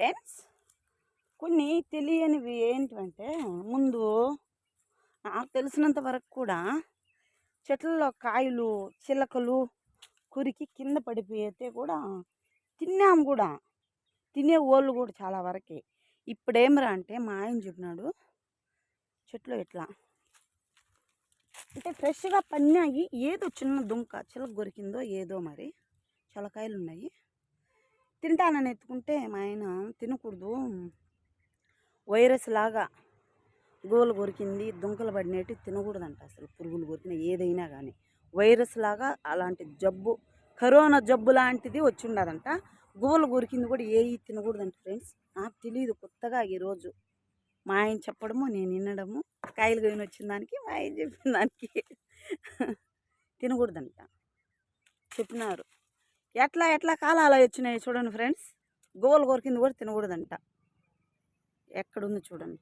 Friends కొన్ని తెలియనివి ఏంటంటే ముందు నాకు తెలిసినంత వరకు కూడా చెట్లలో కాయలు చిలకలు కురికి కింద పడిపోయితే కూడా తిన్నాము కూడా. తినే వాళ్ళు కూడా చాలా వరకు. ఇప్పుడేమరా అంటే మా ఆయన చెప్పినాడు చెట్లు ఇట్లా అంటే ఫ్రెష్గా పన్నాయి ఏదో చిన్న దుంక చిలక కొరికిందో ఏదో మరి చాలా కాయలు ఉన్నాయి తింటానని ఎత్తుకుంటే మా ఆయన తినకూడదు. వైరస్ లాగా గోలు కొరికింది దుంకలు పడినట్టు తినకూడదంట అసలు పురుగులు కొరికిన ఏదైనా కానీ వైరస్ లాగా అలాంటి జబ్బు కరోనా జబ్బు లాంటిది వచ్చి ఉండదంట గోలు కొరికింది కూడా ఏ తినకూడదంట ఫ్రెండ్స్. నాకు తెలియదు కొత్తగా ఈరోజు మా ఆయన చెప్పడము నేను వినడము కాయలు గోయిన వచ్చిన దానికి మా ఆయన చెప్పిన దానికి తినకూడదంట. చెప్పినారు. ఎట్లా ఎట్లా కాలాలు వచ్చినాయి చూడండి ఫ్రెండ్స్. గోలు కొరికింది కూడా తినకూడదంట. ఎక్కడుంది చూడండి.